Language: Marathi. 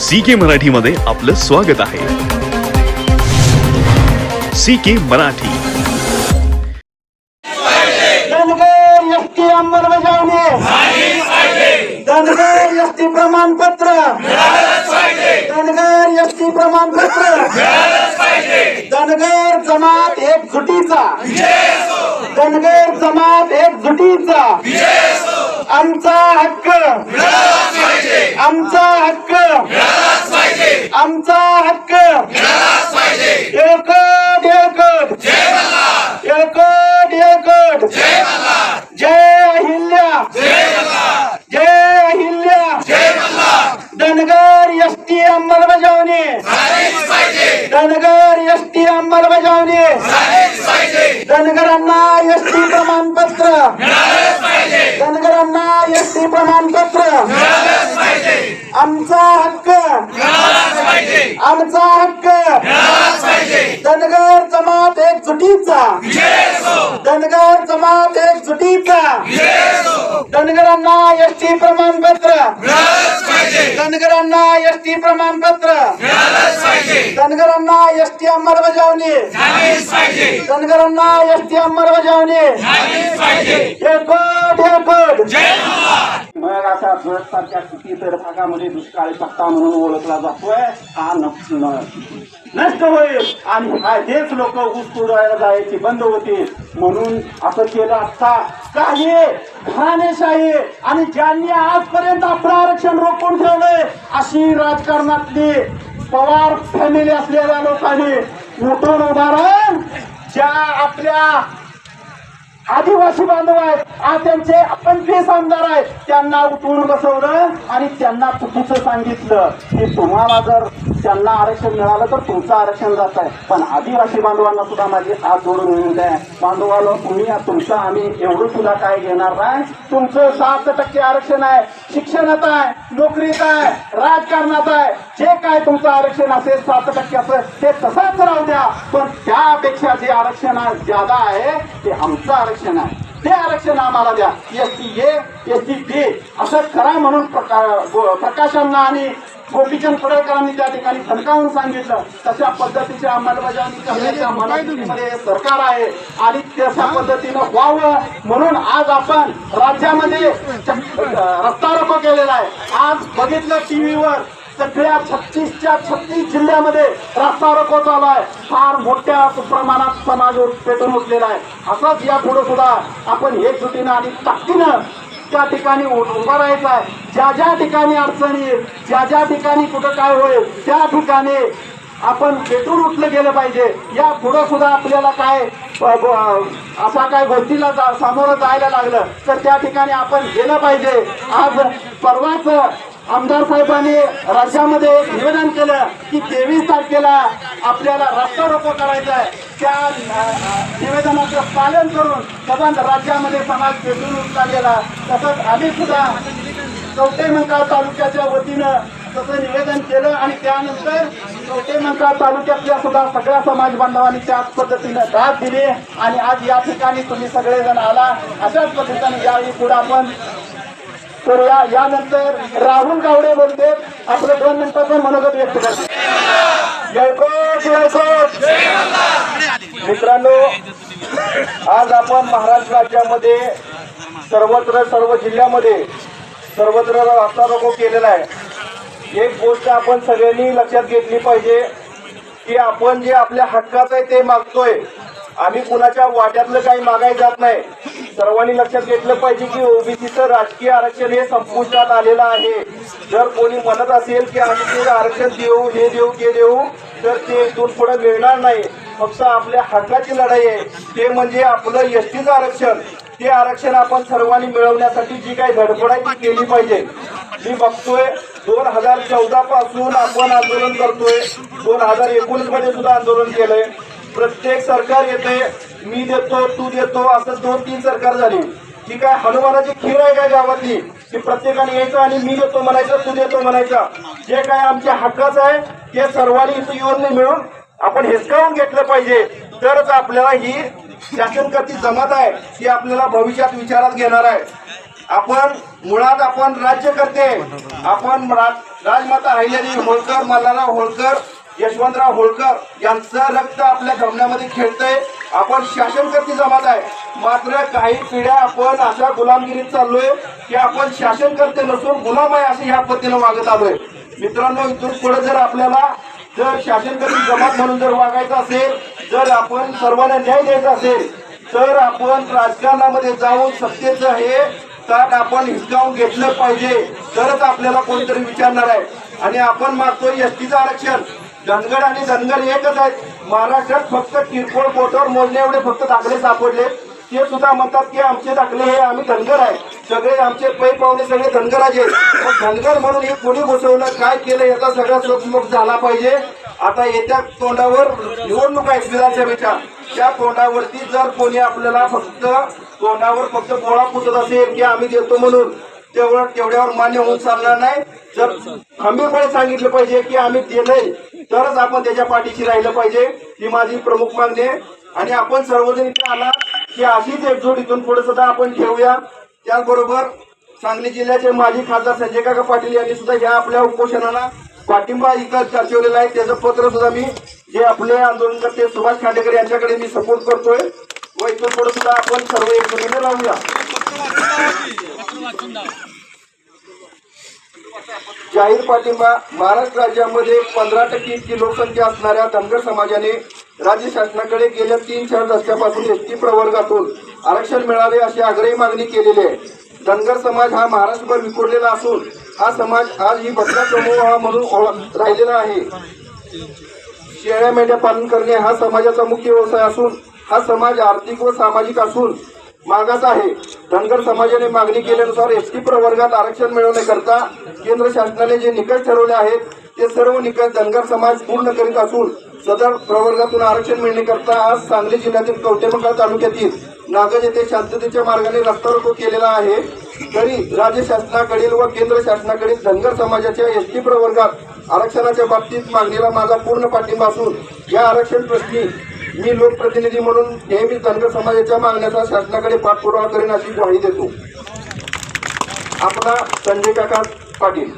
सी के मराठी मध्ये आपलं स्वागत आहे. सी के मराठी. धनगर अंमलबजावणी. धनगर एसटी प्रमाणपत्र. धनगर एसटी प्रमाणपत्र. धनगर जमात एकजुटीचा धनगर जमात एक झुटीचा. आमचा हक्क. आमचा अहिल्या धनगर एसटी अंमलबजावणी धनगर एसटी अंमलबजावणी धनगरांना एसटी प्रमाणपत्र. धनगरांना एसटी प्रमाणपत्र. आमचा हक्क. आमचा हक्क. धनगर जमात एक एकजुटीचा. धनगर जमात एक एकजुटीचा. धनगरांना एसटी प्रमाणपत्र. धनगरांना एसटी प्रमाणपत्र. धनगरांना एसटी अंमलबजावणी. धनगरांना एसटी अंमलबजावणी. एकट एकट मग असा सारख्या कितीतर भागामध्ये दुष्काळी पट्टा म्हणून ओळखला जातोय. हा न- न- नष्ट होईल. आणि हा हेच लोक ऊस तोडायला जायची बंद होतील म्हणून असं केलं असता काही घराणेशाही आणि ज्यांनी आजपर्यंत आपलं आरक्षण रोखून ठेवलंय अशी राजकारणातली पवार फॅमिली असलेल्या लोकांनी उठून उभा ज्या आपल्या आदिवासी बांधव आहेत आज त्यांचे पंचवीस आमदार आहेत त्यांना उठून बसवलं आणि त्यांना चुकीचं सांगितलं. की तुम्हाला जर त्यांना आरक्षण मिळालं तर तुमचं आरक्षण जात आहे. पण आदिवासी बांधवांना सुद्धा माझी हात जोडून विनंती आहे बांधवाला तुम्ही तुमचं आम्ही एवढं सुद्धा काय घेणार नाही. तुमचं सात टक्के आरक्षण आहे. शिक्षणात आहे. नोकरीत आहे. राजकारणात आहे. जे काय तुमचं आरक्षण असेल सात टक्क्याचं ते तसंच राहू द्या. पण त्यापेक्षा जे आरक्षण ज्यादा आहे ते आमचं आरक्षण आहे. ते आरक्षण आम्हाला द्या. S T A S T B असं करा म्हणून प्रका- प्रकाशांना आणि गोपीचंद पडळकरांनी त्या ठिकाणी खणकावून सांगितलं. तशा पद्धतीची अंमलबजावणी करण्याच्या मनस्थितीमध्ये सरकार आहे आणि तशा पद्धतीनं व्हावं. म्हणून आज आपण राज्यामध्ये रस्ता रोको केलेला आहे. आज बघितलं टीव्हीवर सगळ्या छत्तीसच्या छत्तीस जिल्ह्यामध्ये रस्ता रोको चालू आहे. फार मोठ्या प्रमाणात समाज पेटून उठलेला आहे. असंच या पुढे सुद्धा आपण एकजुटीनं आणि ताकदीनं त्या ठिकाणी उ- राहायचा राहायचं आहे. ज्या ज्या ठिकाणी अडचणी येईल, ज्या ज्या ठिकाणी कुठं काय होईल त्या ठिकाणी आपण पेटून उठलं गेलं पाहिजे. या पुढं सुद्धा आपल्याला काय असा काय गोष्टीला जा- सामोरं जायला लागलं तर त्या ठिकाणी आपण गेलं पाहिजे. आज परवाच आमदार साहेबांनी राज्यामध्ये एक निवेदन केलं की तेवीस तारखेला आपल्याला रस्ता रोको करायचा आहे. त्या निवेदनाचं पालन करून सदन राज्यामध्ये समाज पेटून उठला गेला तसंच आम्ही सुद्धा कवटे तालुक्याच्या वतीनं तसं निवेदन केलं आणि त्यानंतर कवटे तालुक्यातल्या सुद्धा सगळ्या समाज बांधवांनी त्याच पद्धतीनं दाद दिली आणि आज या ठिकाणी तुम्ही सगळेजण आला. अशाच पद्धतीने यावेळी पुढे आपण करूया. यानंतर राहुल गावडे बोलते. आपलं दोन मिनिटाचं मनोगत व्यक्त करते. मित्रांनो आज आपण महाराष्ट्र राज्यामध्ये सर्वत्र सर्व जिल्ह्यामध्ये सर्वत्र रस्ता रोको केलेला आहे. एक गोष्ट आपण सगळ्यांनी लक्षात घेतली पाहिजे की आपण जे आपल्या हक्काचं आहे ते मागतोय. आम्ही कुणाच्या वाट्यातलं काही मागाय जात नाही. सर्वांनी लक्षात घेतलं पाहिजे की ओबीसीचं राजकीय आरक्षण हे संपुष्टात आलेलं आहे. जर कोणी म्हणत असेल की आम्ही ते आरक्षण देऊ हे देऊ ते देऊ तर ते इथून पुढे मिळणार नाही. फक्त आपल्या हक्काची लढाई आहे. ते म्हणजे आपलं एसटीचं आरक्षण. ते आरक्षण आपण सर्वांनी मिळवण्यासाठी जी काही धडपड आहे ती केली पाहिजे. मी बघतोय दोन हजार चौदा पासून आपण आंदोलन करतोय. दोन हजार एकोणीसमध्ये सुद्धा आंदोलन केलंय. प्रत्येक सरकार येते मी देतो तू देतो असं दोन तीन सरकार झाली. ही काय हनुमानाची खीर आहे काय गावातली? की प्रत्येकाने यायचं आणि मी देतो म्हणायचं तू देतो म्हणायचं. जे काय आमच्या हक्काचं आहे ते सर्वांनी इथं येऊन मिळून आपण हिसकावून घेतलं पाहिजे. तरच आपल्याला ही शासन करती जमत आहे ती आपल्याला भविष्यात विचारात घेणार आहे. आपण मुळात आपण राज्यकर्ते आपण राजमाता अहिल्यादेवी होळकर मल्हारराव होळकर यशवंतराव होळकर यांचं रक्त आपल्या धमन्यामध्ये खेळतंय. आपण शासनकर्ती जमात आहे. मात्र काही पिढ्या आपण अशा गुलामगिरीत चाललोय की आपण शासनकर्ते नसून गुलाम आहे असे ह्या पद्धतीनं वागत आलोय. मित्रांनो इथून पुढे जर आपल्याला जर शासनकर्ती जमात म्हणून जर वागायचं असेल जर आपण सर्वांना न्याय द्यायचा असेल तर आपण राजकारणामध्ये जाऊन सत्तेचं हे ताट आपण हिसकावून घेतलं पाहिजे. तरच आपल्याला कोणतरी विचारणार आहे. आणि आपण मागतोय एसटीचं आरक्षण. धनगड आणि धनगर एकच आहेत महाराष्ट्रात फक्त किरकोळ बोटावर मोजणे एवढे फक्त दाखले सापडले. ते सुद्धा म्हणतात की आमचे दाखले हे आम्ही धनगर आहे. सगळे आमचे पै पाहुणे सगळे धनगराचे मग धनगर म्हणून हे कोणी बसवलं काय केलं याचा सगळा सोपमोक झाला पाहिजे. आता येत्या तोंडावर निवडणूक आहेत विधानसभेच्या. त्या तोंडावरती जर कोणी आपल्याला फक्त तोंडावर फक्त गोळा पुसत असेल की आम्ही देतो म्हणून तेवढं तेवढ्यावर मान्य होऊन चालणार नाही. जर खंबीरपणे सांगितलं पाहिजे की आम्ही दिलंय तरच आपण त्याच्या पाठीशी राहिलं पाहिजे ही माझी प्रमुख मागणी आहे. आणि आपण सर्वजण इथे आला की अशीच एकजूट इथून पुढे सुद्धा आपण ठेवूया. त्याचबरोबर सांगली जिल्ह्याचे माजी खासदार संजय काका पाटील यांनी सुद्धा या आपल्या उपोषणाला पाठिंबा इथं दर्शवलेला आहे. त्याचं पत्र सुद्धा मी जे आपले आंदोलनकर्ते सुभाष खांडेकर यांच्याकडे मी सपोर्ट करतोय. व इथून पुढे सुद्धा आपण सर्व एकजुटीने लावूया जाहीर पाठिंबा महाराष्ट्र राज्यामध्ये पंधरा टक्के इतकी लोकसंख्या असणाऱ्या धनगर समाजाने राज्य शासनाकडे गेल्या तीन चार दशकापासून एसटी प्रवर्गातून आरक्षण मिळावे अशी आग्रही मागणी केलेली आहे. धनगर समाज हा महाराष्ट्रभर विखुरलेला असून हा समाज आज ही भटका समूह म्हणून ओळख- राहिलेला आहे. शेळ्या मेंढ्या पालन करणे हा समाजाचा मुख्य व्यवसाय असून हा समाज आर्थिक व सामाजिक असून मागास आहे. धनगर समाजाने मागणी केल्यानुसार एस टी प्रवर्गात आरक्षण मिळवण्याकरता केंद्र शासनाने जे निकष ठरवले आहेत ते सर्व निकष धनगर समाज पूर्ण करीत असून सदर प्रवर्गातून आरक्षण मिळण्याकरता आज सांगली जिल्ह्यातील कवटेमंगळ तालुक्यातील नागज येथे शांततेच्या मार्गाने रस्ता रोको केलेला आहे. तरी राज्य शासनाकडील व केंद्र शासनाकडील धनगर समाजाच्या एस टी प्रवर्गात आरक्षणाच्या बाबतीत मागणीला माझा पूर्ण पाठिंबा असून या आरक्षण प्रश्नी मी लोकप्रतिनिधी म्हणून नेहमीच धनगर समाजाच्या मागण्याचा शासनाकडे पाठपुरावा करेन अशी ग्वाही देतो. आपला संजय काका पाटील.